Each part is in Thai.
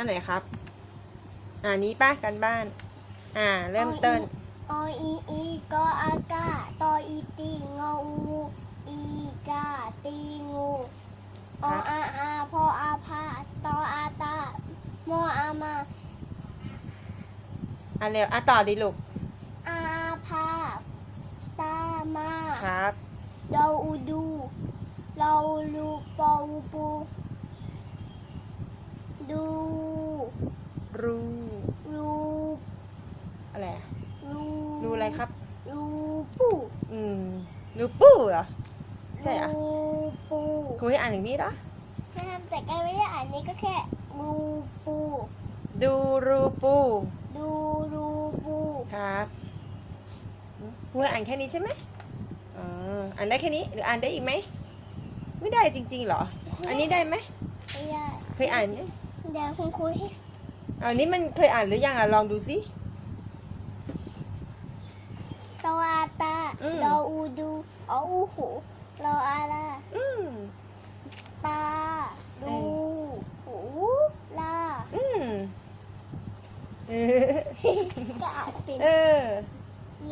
นั่นไหนครับ อ่านี้ป้ากันบ้าน อ่า เริ่มต้นออีอีกออากาตออีตีงออูอีกาตีงูออาอาพออาพาตออาตามออามาอ่าเร็วอะต่อดิลูกอาพาตามาครับดออูดูเราลูปออูปู ดู รูรูอะไรอะรูรูอะไรครับ รูปูอืมรูปูเหรอ ใช่เหรอะรูปูครูให้อ่านอย่างนี้เหรอนะครับแต่การไม่ได้อ่านนี้ก็แค่รูปูดูรูปูดูรูปูครับครูให้อ่านแค่นี้ใช่ไหมอ๋ออ่านได้แค่นี้หรืออ่านได้อีกไหม ไม่ได้จริงๆเหรอ อันนี้ได้ไหมไม่ได้ เคยอ่านไหม เดี๋ยวคุณครูให้อันนี้มันเคยอ่านหรือยังอะลองดูสิตออาตาอืม ดออูดูออูหูรออาลาอืม ตาเอดู หูลา อืม เออ ก็อ่านเป็นเออ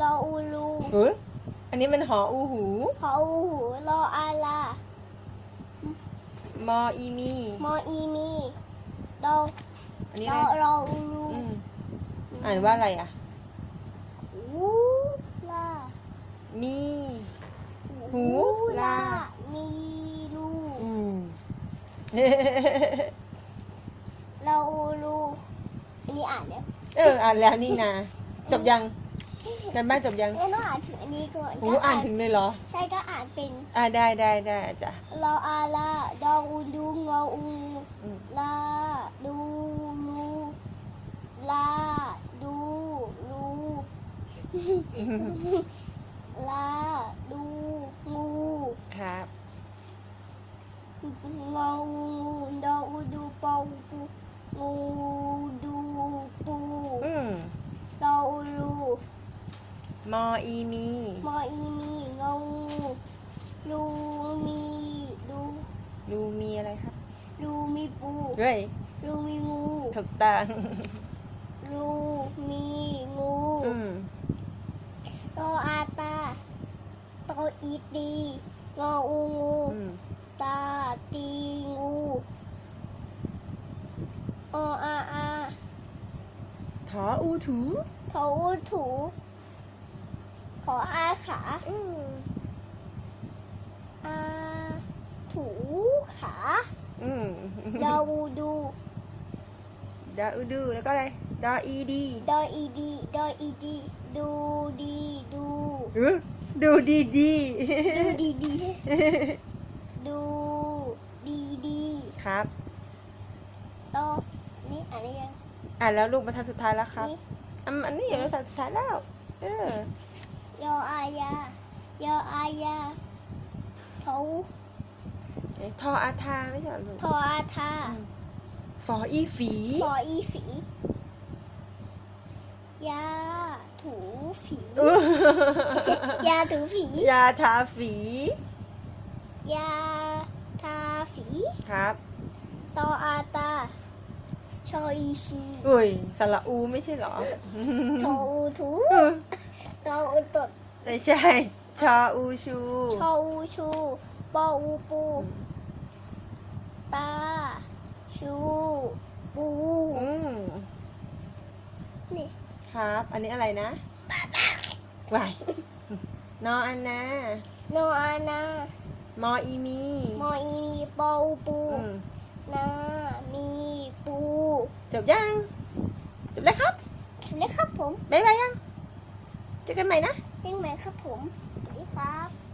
รออูรูเฮ้ยอันนี้มันหออูหู พออูหูรออาลามออีมี มออีมี รออันนี้รอะอไรรออูรูอืมอ่านว่าอะไรอะ หูลามี หูลา มีรูอืม เรารูอันนี้อ่านแล้ว เอออ่านแล้วนี่นะ จบยัง กันบ้านจบยังแล้วต้องอ่านถึงอันนี้ก่อนโอ้อ่านถึงเลยเหรอ ใช่ก็อ่านเป็น อ่าได้ได้ได้จ้ะรออาลาดออูดูงออูอืมลาดูรูลาดูรูลาดูงูครับงองูดออูดูปออูปูงูดูปู อืม ดออูรู มออีมี มออีมีงองูลูมีดูดูมีอะไรครับลูมีปูเฮ้ยลูมีงูถูกต้องลูมีงูอืมโตอาตาโตอีตีงออูงูอืมตาตีงูออาอา ถออูถูโถ อูถูขออาขาอืมอาถูขาอืมดาวูดูดาอูดูแล้วก็อะไรดาอีดีดออีดีดออีดี ดูดีดูเออดูดีดีดูดีดีดูดีดีครับโตนี่อ่านได้ยังอ่านแล้วลูกบรรทัดสุดท้ายแล้วครับนี่อันอันนี้อยู่บรรทัดสุดท้ายแล้ว เออ ยออายายออายาโถเอ้ยทออาทาไม่ใช่เหรอลูกทออาทาฟออีฝีฟออีฝียาถูฝีอื้อยาถูฝียาทาฝียาทาฝีครับตออาตาชออีชีอุ้ยสระอูไม่ใช่เหรอโทอูถูเออ ตออูตดไม่ใช่ ชออูชูชออูชูปออูปู ตา ชู ปูอืมนี่ครับ อันนี้อะไรนะวายนออันนาโนอานา มออีมี มออีมีปออูปู อืมนา มีปู จบยัง จบแล้วครับ ถึงแล้วครับผม บ๊ายบายยัง เจอกันใหม่นะยันใหมครับผมสวัสดีครับ